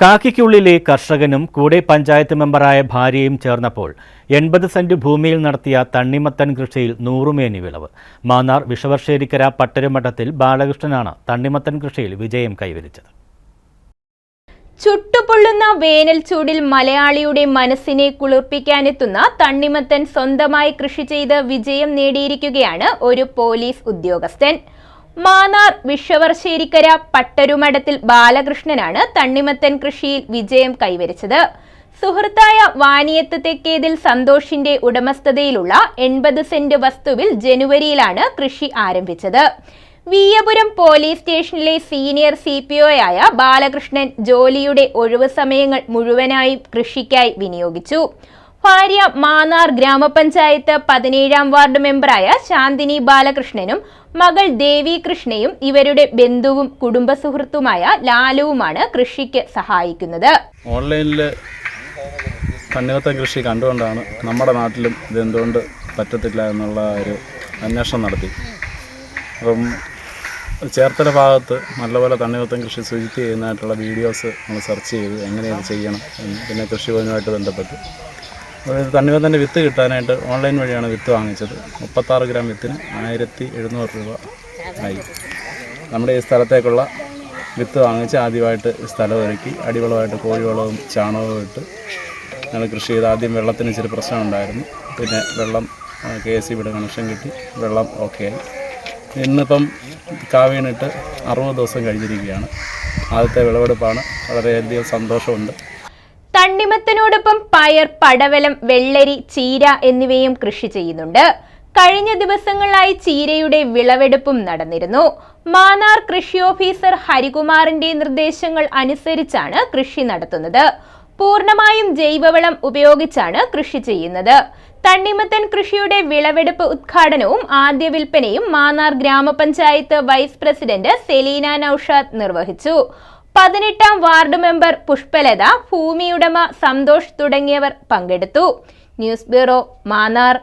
കാക്കിക്കുള്ളിലെ കർഷകനും കൂടെ പഞ്ചായത്ത് മെമ്പറായ ഭാര്യയും ചേർന്നപ്പോൾ എൺപത് സെന്റ് ഭൂമിയിൽ നടത്തിയ തണ്ണിമത്തൻ കൃഷിയിൽ നൂറുമേനി വിളവ്. മാന്നാർ വിഷവർഷേരിക്കര പട്ടരുമഠത്തിൽ ബാലകൃഷ്ണനാണ് തണ്ണിമത്തൻ കൃഷിയിൽ വിജയം കൈവരിച്ചത്. ചുട്ടുപൊള്ളുന്ന വേനൽ ചൂടിൽ മലയാളിയുടെ മനസ്സിനെ കുളിർപ്പിക്കാനെത്തുന്ന തണ്ണിമത്തൻ സ്വന്തമായി കൃഷി ചെയ്ത് വിജയം നേടിയിരിക്കുകയാണ് ഒരു പോലീസ് ഉദ്യോഗസ്ഥൻ. മാന്നാർ വിഷവർശേരിക്കര പട്ടരുമഠത്തിൽ ബാലകൃഷ്ണനാണ് തണ്ണിമത്തൻ കൃഷിയിൽ വിജയം കൈവരിച്ചത്. സുഹൃത്തായ വാനിയത്ത് തെക്കേതിൽ സന്തോഷിന്റെ ഉടമസ്ഥതയിലുള്ള എൺപത് സെന്റ് വസ്തുവിൽ ജനുവരിയിലാണ് കൃഷി ആരംഭിച്ചത്. വീയപുരം പോലീസ് സ്റ്റേഷനിലെ സീനിയർ സി പി ഒയായ ബാലകൃഷ്ണൻ ജോലിയുടെ ഒഴിവ് സമയങ്ങൾ മുഴുവനായും കൃഷിക്കായി വിനിയോഗിച്ചു. ഭാര്യ മാന്നാർ ഗ്രാമപഞ്ചായത്ത് പതിനേഴാം വാർഡ് മെമ്പറായ ശാന്തിനി ബാലകൃഷ്ണനും മകൾ ദേവി കൃഷ്ണയും ഇവരുടെ ബന്ധുവും കുടുംബ സുഹൃത്തുമായ ലാലുവുമാണ് കൃഷിക്ക് സഹായിക്കുന്നത്. ഓൺലൈനിൽ തണ്ണിമത്തൻ കൃഷി കണ്ടുകൊണ്ടാണ് നമ്മുടെ നാട്ടിലും ഇതെന്തുകൊണ്ട് പറ്റത്തില്ല എന്നുള്ള ഒരു അന്വേഷണം നടത്തി. അപ്പം ചേർത്തല ഭാഗത്ത് നല്ലപോലെ തണ്ണിമത്തൻ കൃഷി ചെയ്യുന്നതായിട്ടുള്ള വീഡിയോസ് നമ്മൾ സെർച്ച് ചെയ്ത് എങ്ങനെയാണ് ചെയ്യണം പിന്നെ കൃഷിഭവനുമായിട്ട് ബന്ധപ്പെട്ട്. അപ്പോൾ ഇത് തണ്ണിമത്തന്റെ വിത്ത് കിട്ടാനായിട്ട് ഓൺലൈൻ വഴിയാണ് വിത്ത് വാങ്ങിച്ചത്. മുപ്പത്താറ് ഗ്രാം വിത്തിന് ആയിരത്തി എഴുന്നൂറ് രൂപ ആയി. നമ്മുടെ ഈ സ്ഥലത്തേക്കുള്ള വിത്ത് വാങ്ങിച്ച് ആദ്യമായിട്ട് സ്ഥലം ഒരുക്കി. അടിവളമായിട്ട് കോഴിവളവും ചാണകവും ഇട്ട് ഞങ്ങൾ കൃഷി ചെയ്ത്. ആദ്യം വെള്ളത്തിന് ഇച്ചിരി പ്രശ്നമുണ്ടായിരുന്നു. പിന്നെ വെള്ളം കെ എസ് സിയുടെ കണക്ഷൻ കിട്ടി. വെള്ളം ഓക്കെ ആയി. ഇന്നിപ്പം കാവീണിട്ട് അറുപത് ദിവസം കഴിഞ്ഞിരിക്കുകയാണ്. ആദ്യത്തെ വിളവെടുപ്പാണ്. വളരെയധികം സന്തോഷമുണ്ട്. തണ്ണിമത്തനോടൊപ്പം പയർ പടവലം വെള്ളരി ചീര എന്നിവയും കൃഷി ചെയ്യുന്നുണ്ട്. കഴിഞ്ഞ ദിവസങ്ങളായി ചീരയുടെ വിളവെടുപ്പും നടന്നിരുന്നു. മാന്നാർ കൃഷി ഓഫീസർ ഹരികുമാറിന്റെ നിർദ്ദേശങ്ങൾ അനുസരിച്ചാണ് കൃഷി നടത്തുന്നത്. പൂർണമായും ജൈവവളം ഉപയോഗിച്ചാണ് കൃഷി ചെയ്യുന്നത്. തണ്ണിമത്തൻ കൃഷിയുടെ വിളവെടുപ്പ് ഉദ്ഘാടനവും ആദ്യ വിൽപ്പനയും മാന്നാർ ഗ്രാമപഞ്ചായത്ത് വൈസ് പ്രസിഡന്റ് സെലീന നൌഷാദ് നിർവഹിച്ചു. പതിനെട്ടാം വാർഡ് മെമ്പർ പുഷ്പലത ഭൂമിയുടമ സന്തോഷ് തുടങ്ങിയവർ പങ്കെടുത്തു. News bureau Mannar.